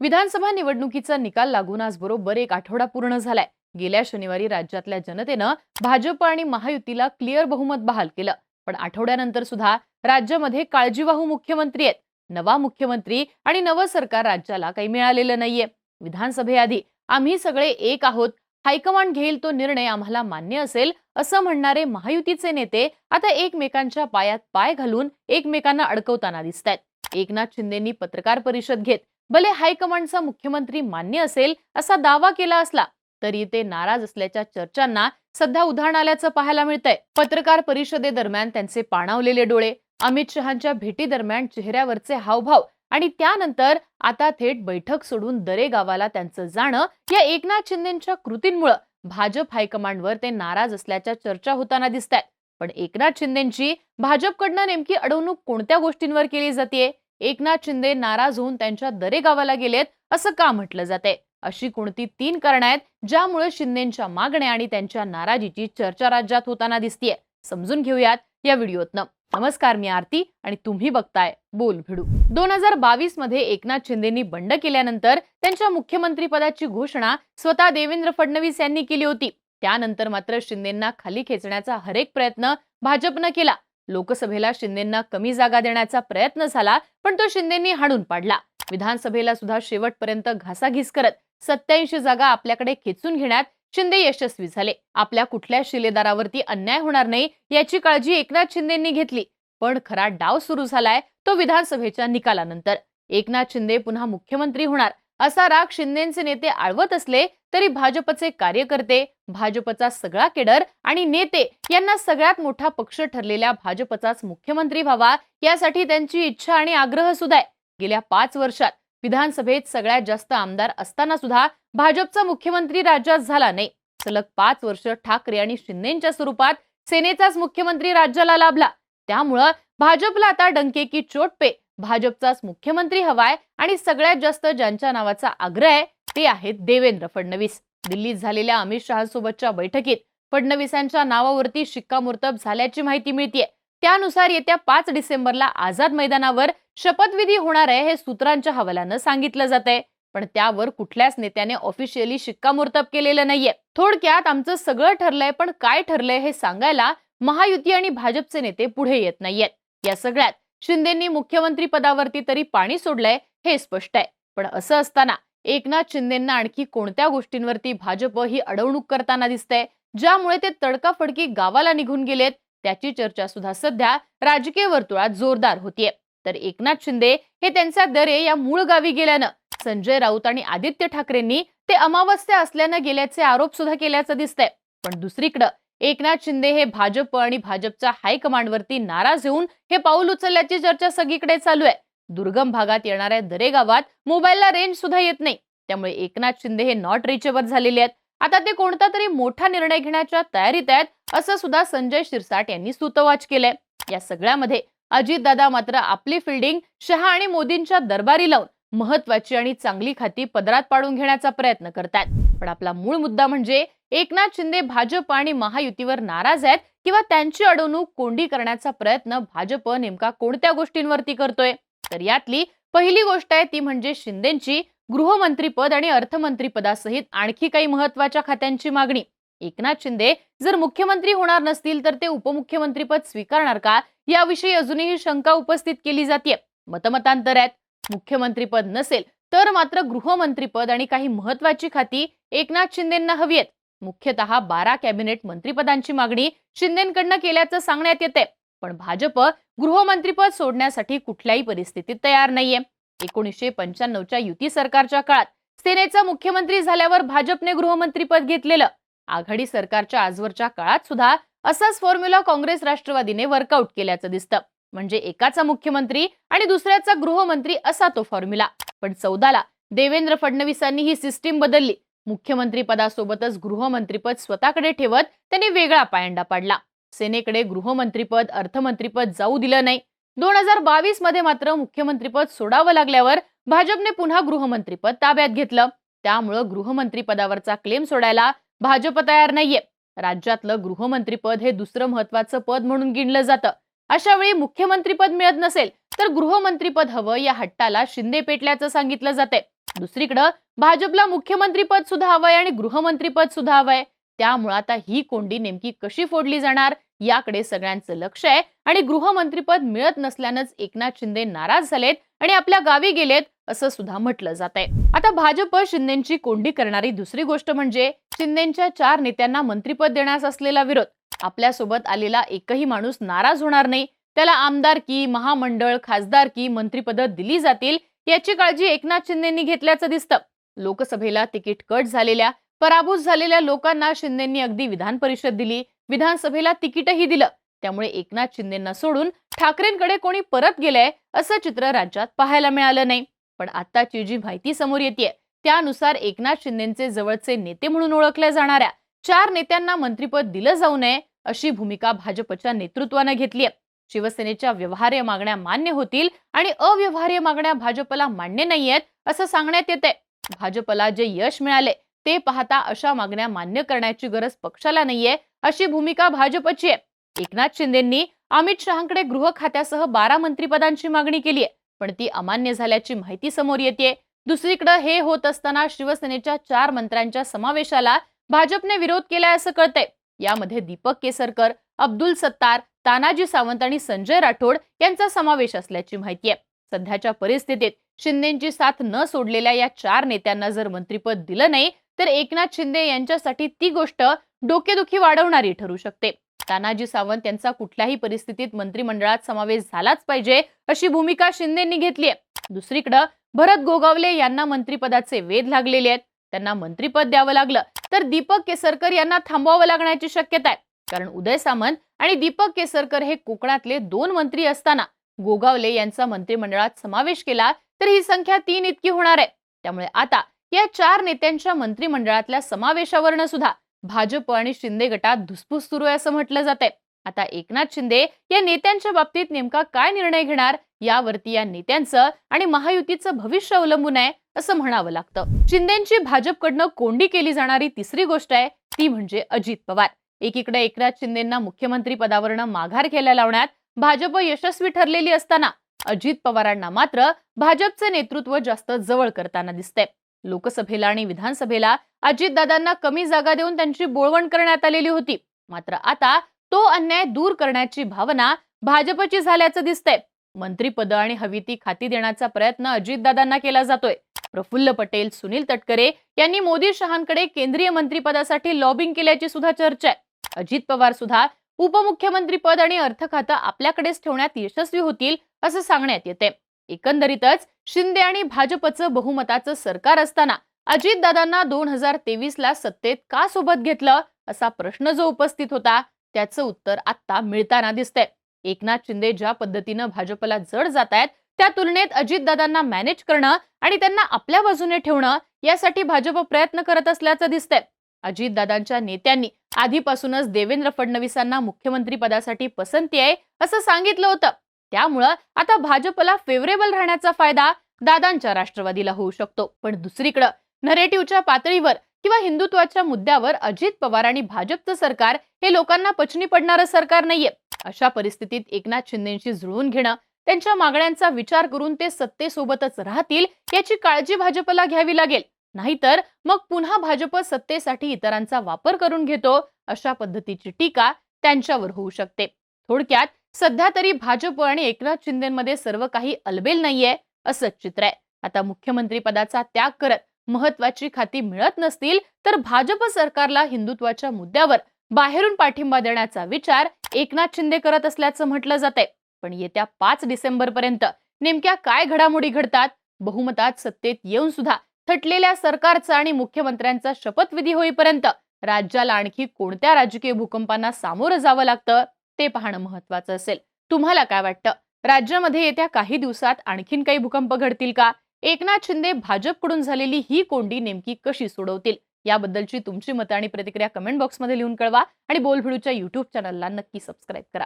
विधानसभा निवडणुकीचा निकाल लागून आज बरोबर एक आठवडा पूर्ण झालाय. गेल्या शनिवारी राज्यातल्या जनतेनं भाजप आणि महायुतीला क्लिअर बहुमत बहाल केलं. पण आठवड्यानंतर सुद्धा राज्यामध्ये काळजीवाहू मुख्यमंत्री आहेत. नवा मुख्यमंत्री आणि नवं सरकार राज्याला काही मिळालेलं नाहीये. विधानसभेआधी आम्ही सगळे एक आहोत. हायकमांड घेईल तो निर्णय आम्हाला मान्य असेल असं म्हणणारे महायुतीचे नेते आता एकमेकांच्या पायात पाय घालून एकमेकांना अडकवताना दिसत आहेत एकनाथ शिंदेंनी पत्रकार परिषद घेत भले हायकमांडचा मुख्यमंत्री मान्य असेल असा दावा केला असला तरी ते नाराज असल्याच्या चर्चांना सध्या उधाण आल्याचं पाहायला मिळतंय. पत्रकार परिषदेदरम्यान त्यांचे पाणावलेले डोळे अमित शहांच्या भेटी दरम्यान चेहऱ्यावरचे हावभाव आणि त्यानंतर आता थेट बैठक सोडून दरे गावाला त्यांचं जाणं या एकनाथ शिंदेच्या कृतींमुळं भाजप हायकमांडवर ते नाराज असल्याच्या चर्चा होताना दिसत पण एकनाथ शिंदेची भाजपकडनं नेमकी अडवणूक कोणत्या गोष्टींवर केली जाते एकनाथ शिंदे नाराज होऊन त्यांच्या दरे गावाला गेलेत असं का म्हटलं जाते अशी कोणती तीन कारण आहेत ज्यामुळे शिंदेच्या मागण्या आणि त्यांच्या नाराजीची चर्चा राज्यात होताना दिसतीये? समजून घेऊयात या व्हिडिओतनं. नमस्कार मी आरती आणि तुम्ही बघताय बोल भिडू. दोन हजार बावीसमध्ये एकनाथ शिंदेनी बंड केल्यानंतर त्यांच्या मुख्यमंत्री पदाची घोषणा स्वतः देवेंद्र फडणवीस यांनी केली होती. त्यानंतर मात्र शिंदेंना खाली खेचण्याचा हरेक प्रयत्न भाजपनं केला. लोकसभेला शिंदेंना कमी जागा देण्याचा प्रयत्न झाला पण तो शिंदेंनी हाणून पाडला. विधानसभेला सुद्धा शेवटपर्यंत घासाघीस करत सत्याऐंशी जागा आपल्याकडे खेचून घेण्यात शिंदे यशस्वी झाले. आपल्या कुठल्या शिलेदारावरती अन्याय होणार नाही याची काळजी एकनाथ शिंदेंनी घेतली. पण खरा डाव सुरू झालाय तो विधानसभेच्या निकालानंतर. एकनाथ शिंदे पुन्हा मुख्यमंत्री होणार असा राग शिंदेचे नेते आळवत असले तरी भाजपचे कार्यकर्ते भाजपचा सगळा केडर आणि नेते यांना सगळ्यात मोठा पक्ष ठरलेल्या भाजपचाच मुख्यमंत्री व्हावा यासाठी त्यांची इच्छा आणि आग्रह सुद्धा आहे. गेल्या पाच वर्षात विधानसभेत सगळ्यात जास्त आमदार असताना सुद्धा भाजपचा मुख्यमंत्री राज्यात झाला नाही. सलग पाच वर्ष ठाकरे आणि शिंदेच्या स्वरूपात सेनेचाच मुख्यमंत्री राज्याला लाभला. त्यामुळं भाजपला आता डंके की चोट पे भाजपचाच मुख्यमंत्री हवाय आणि सगळ्यात जास्त ज्यांच्या नावाचा आग्रह आहे ते आहेत देवेंद्र फडणवीस. दिल्लीत झालेल्या अमित शहासोबतच्या बैठकीत फडणवीसांच्या नावावरती शिक्कामोर्तब झाल्याची माहिती मिळतीये. त्यानुसार येत्या पाच डिसेंबरला आझाद मैदानावर शपथविधी होणार आहे हे सूत्रांच्या हवाल्यानं सांगितलं जात आहे पण त्यावर कुठल्याच नेत्याने ऑफिशियली शिक्कामोर्तब केलेलं नाहीये. थोडक्यात आमचं सगळं ठरलंय पण काय ठरलंय हे सांगायला महायुती आणि भाजपचे नेते पुढे येत नाहीयेत. या सगळ्यात शिंदेंनी मुख्यमंत्री पदावरती तरी पाणी सोडलंय हे स्पष्ट आहे. पण असं असताना एकनाथ शिंदेंना आणखी कोणत्या गोष्टींवरती भाजप ही अडवणूक करताना दिसतंय ज्यामुळे ते तडकाफडकी गावाला निघून गेलेत त्याची चर्चा सुद्धा सध्या राजकीय वर्तुळात जोरदार होतीये. तर एकनाथ शिंदे हे त्यांचा दरे या मूळ गावी गेल्यानं संजय राऊत आणि आदित्य ठाकरेंनी ते अमावस्या असल्यानं गेल्याचे आरोप सुद्धा केल्याचं दिसतंय. पण दुसरीकडं एकनाथ शिंदे हे भाजप आणि भाजपच्या हायकमांडवरती नाराज होऊन हे पाऊल उचलल्याची चर्चा सगळीकडे चालू आहे. दुर्गम भागात येणाऱ्या दरे गावात मोबाईलला रेंज सुद्धा येत नाही. त्यामुळे एकनाथ शिंदे हे नॉट रिचेबल झालेले आहेत. आता ते कोणता तरी मोठा निर्णय घेण्याच्या तयारीत आहेत असं सुद्धा संजय शिरसाट यांनी सुतवाच केलंय. या सगळ्यामध्ये अजितदादा मात्र आपली फिल्डिंग शहा आणि मोदींच्या दरबारी लावून महत्वाची आणि चांगली खाती पदरात पाडून घेण्याचा प्रयत्न करतायत. पण आपला मूळ मुद्दा म्हणजे एकनाथ शिंदे भाजप आणि महायुतीवर नाराज आहेत किंवा त्यांची अडवणूक कोंडी करण्याचा प्रयत्न भाजप नेमका कोणत्या गोष्टींवरती करतोय? तर यातली पहिली गोष्ट आहे ती म्हणजे शिंदेची गृहमंत्रीपद आणि अर्थमंत्रीपदासहित आणखी काही महत्त्वाच्या खात्यांची मागणी. एकनाथ शिंदे जर मुख्यमंत्री होणार नसतील तर ते उपमुख्यमंत्रीपद स्वीकारणार का? याविषयी अजूनही शंका उपस्थित केली जाते मतमतांतर आहेत. मुख्यमंत्रीपद नसेल तर मात्र गृहमंत्रीपद आणि काही महत्वाची खाती एकनाथ शिंदेंना हवी आहेत. मुख्यतः बारा कॅबिनेट मंत्रीपदांची मागणी शिंदेकडनं केल्याचं सांगण्यात येते पण भाजप गृहमंत्रीपद सोडण्यासाठी कुठल्याही परिस्थितीत तयार नाहीये. एकोणीसशे पंच्याण्णवच्या युती सरकारच्या काळात सेनेचा मुख्यमंत्री झाल्यावर भाजपने गृहमंत्रीपद घेतलेलं. आघाडी सरकारच्या आजवरच्या काळात सुद्धा असाच फॉर्म्युला काँग्रेस राष्ट्रवादीने वर्कआउट केल्याचं दिसतं. म्हणजे एकाचा मुख्यमंत्री आणि दुसऱ्याचा गृहमंत्री असा तो फॉर्म्युला. पण चौदाला देवेंद्र फडणवीसांनी ही सिस्टीम बदलली. मुख्यमंत्रीपदासोबतच गृहमंत्रीपद स्वतःकडे ठेवत त्यांनी वेगळा पायंडा पाडला. सेनेकडे गृहमंत्रीपद अर्थमंत्रीपद जाऊ दिलं नाही. दोन हजार बावीसमध्ये मात्र मुख्यमंत्रीपद सोडावं लागल्यावर भाजपने पुन्हा गृहमंत्रीपद ताब्यात घेतलं. त्यामुळं गृहमंत्रीपदावरचा क्लेम सोडायला भाजप तयार नाहीये. राज्यातलं गृहमंत्रीपद हे दुसरं महत्वाचं पद म्हणून गिणलं जातं. अशा वेळी मुख्यमंत्रीपद मिळत नसेल तर गृहमंत्रीपद हवं या हट्टाला शिंदे पेटल्याचं सांगितलं जाते दुसरीकडं भाजपला मुख्यमंत्रीपद सुद्धा हवंय आणि गृहमंत्रीपद सुद्धा हवंय. त्यामुळं आता ही कोंडी नेमकी कशी फोडली जाणार याकडे सगळ्यांचं लक्ष आहे आणि गृहमंत्रीपद मिळत नसल्यानंच एकनाथ शिंदे नाराज झालेत आणि आपल्या गावी गेलेत असं सुद्धा म्हटलं जात आहे आता भाजप शिंदेची कोंडी करणारी दुसरी गोष्ट म्हणजे शिंदेच्या चार नेत्यांना मंत्रीपद देण्यास असलेला विरोध. आपल्यासोबत आलेला एकही माणूस नाराज होणार नाही. त्याला आमदारकी महामंडळ खासदारकी मंत्रिपद दिली जातील याची काळजी एकनाथ शिंदेंनी घेतल्याचं दिसतं. लोकसभेला तिकीट कट झालेल्या पराभूत झालेल्या लोकांना शिंदेंनी अगदी विधान परिषद दिली. विधानसभेला तिकीटही दिलं. त्यामुळे एकनाथ शिंदेंना सोडून ठाकरेंकडे कोणी परत गेलंय असं चित्र राज्यात पाहायला मिळालं नाही. पण आताची जी माहिती समोर येते त्यानुसार एकनाथ शिंदेचे जवळचे नेते म्हणून ओळखल्या जाणाऱ्या चार नेत्यांना मंत्रिपद दिलं जाऊ नये अशी भूमिका भाजपच्या नेतृत्वानं घेतली शिवसेनेच्या व्यवहार्य मागण्या मान्य होतील आणि अव्यवहार्य मागण्या भाजपला मान्य नाहीयेत असं सांगण्यात येते भाजपला जे यश मिळाले ते पाहता अशा मागण्या मान्य करण्याची गरज पक्षाला नाहीये अशी भूमिका भाजपची आहे. एकनाथ शिंदेंनी अमित शहाकडे गृह खात्यासह बारा मंत्रीपदांची मागणी केली आहे पण ती अमान्य झाल्याची माहिती समोर येते दुसरीकडे हे होत असताना शिवसेनेच्या चार मंत्र्यांच्या समावेशाला भाजपने विरोध केलाय असं कळतंय. यामध्ये दीपक केसरकर अब्दुल सत्तार तानाजी सावंत आणि संजय राठोड यांचा समावेश असल्याची माहिती आहे. सध्याच्या परिस्थितीत शिंदेची साथ न सोडलेल्या या चार नेत्यांना जर मंत्रीपद दिलं नाही तर एकनाथ शिंदे यांच्यासाठी ती गोष्ट डोकेदुखी वाढवणारी ठरू शकते. तानाजी सावंत यांचा कुठल्याही परिस्थितीत मंत्रिमंडळात समावेश झालाच पाहिजे अशी भूमिका शिंदेंनी घेतली आहे. दुसरीकडं भरत गोगावले यांना मंत्रिपदाचे वेध लागलेले आहेत. त्यांना मंत्रिपद द्यावं लागलं तर दीपक केसरकर यांना थांबवावं लागण्याची शक्यता आहे. कारण उदय सामंत आणि दीपक केसरकर हे कोकणातले दोन मंत्री असताना गोगावले यांचा मंत्रिमंडळात समावेश केला तर ही संख्या तीन इतकी होणार आहे. त्यामुळे आता या चार नेत्यांच्या मंत्रिमंडळातल्या समावेशावरनं सुद्धा भाजप आणि शिंदे गटात धुसफूस सुरू आहे असं म्हटलं जात आहे आता एकनाथ शिंदे या नेत्यांच्या बाबतीत नेमका काय निर्णय घेणार यावरती या नेत्यांचं आणि महायुतीचं भविष्य अवलंबून आहे असं म्हणावं लागतं. शिंदेची भाजपकडनं कोंडी केली जाणारी तिसरी गोष्ट आहे ती म्हणजे अजित पवार. एकीकडे एकनाथ शिंदेना मुख्यमंत्री पदावरनं माघार घ्यायला लावण्यात भाजप यशस्वी ठरलेली असताना अजित पवारांना मात्र भाजपचे नेतृत्व जास्त जवळ करताना दिसतंय. लोकसभेला आणि विधानसभेला अजितदादांना कमी जागा देऊन त्यांची बोळवण करण्यात आलेली होती. मात्र आता तो अन्याय दूर करण्याची भावना भाजपची झाल्याचं दिसतंय. मंत्रीपद आणि हवी ती खाती देण्याचा प्रयत्न अजितदादांना केला जातोय. प्रफुल्ल पटेल सुनील तटकरे यांनी मोदी शहांकडे केंद्रीय मंत्रिपदासाठी लॉबिंग केल्याची सुद्धा चर्चा आहे. अजित पवार सुद्धा उपमुख्यमंत्रीपद आणि अर्थ खातं आपल्याकडेच ठेवण्यात यशस्वी होतील असं सांगण्यात येते एकंदरीतच शिंदे आणि भाजपचं बहुमताचं सरकार असताना अजितदादांना दोन हजार तेवीस ला सत्तेत का सोबत घेतलं असा प्रश्न जो उपस्थित होता त्याचं उत्तर आता मिळताना दिसतंय. एकनाथ शिंदे ज्या पद्धतीनं भाजपला जड जात आहेत त्या तुलनेत अजितदादांना मॅनेज करणं आणि त्यांना आपल्या बाजूने ठेवणं यासाठी भाजप प्रयत्न करत असल्याचं दिसतंय. अजितदादांच्या नेत्यांनी आधीपासूनच देवेंद्र फडणवीसांना मुख्यमंत्री पदासाठी पसंती आहे असं सांगितलं होतं. त्यामुळं आता भाजपला फेवरेबल राहण्याचा फायदा दादांच्या राष्ट्रवादीला होऊ शकतो. पण दुसरीकडं नरेटिव्हच्या पातळीवर किंवा हिंदुत्वाच्या मुद्द्यावर अजित पवार आणि भाजपचं सरकार हे लोकांना पचनी पडणारं सरकार नाहीये. अशा परिस्थितीत एकनाथ शिंदेशी जुळवून घेणं त्यांच्या मागण्यांचा विचार करून ते सत्तेसोबतच राहतील याची काळजी भाजपला घ्यावी लागेल. नाहीतर मग पुन्हा भाजप सत्तेसाठी इतरांचा वापर करून घेतो अशा पद्धतीची टीका त्यांच्यावर होऊ शकते. थोडक्यात सध्या तरी भाजप आणि एकनाथ शिंदेमध्ये सर्व काही अलबेल नाहीये असं चित्र आहे. आता मुख्यमंत्री पदाचा त्याग करत महत्वाची खाती मिळत नसतील तर भाजप सरकारला हिंदुत्वाच्या मुद्द्यावर बाहेरून पाठिंबा देण्याचा विचार एकनाथ शिंदे करत असल्याचं म्हटलं जात आहे पण येत्या पाच डिसेंबर पर्यंत नेमक्या काय घडामोडी घडतात? बहुमतात सत्तेत येऊन सुद्धा थटलेल्या सरकारचा आणि मुख्यमंत्र्यांचा शपथविधी होईपर्यंत राज्याला आणखी कोणत्या राजकीय भूकंपांना सामोरं जावं लागतं ते पाहणं महत्वाचं असेल. तुम्हाला काय वाटतं? राज्यामध्ये येत्या काही दिवसात आणखीन काही भूकंप घडतील का? एकनाथ शिंदे भाजपकडून झालेली ही कोंडी नेमकी कशी सोडवतील? याबद्दलची तुमची मतं आणि प्रतिक्रिया कमेंट बॉक्समध्ये लिहून कळवा आणि बोलभिडूच्या युट्यूब चॅनलला नक्की सबस्क्राईब करा.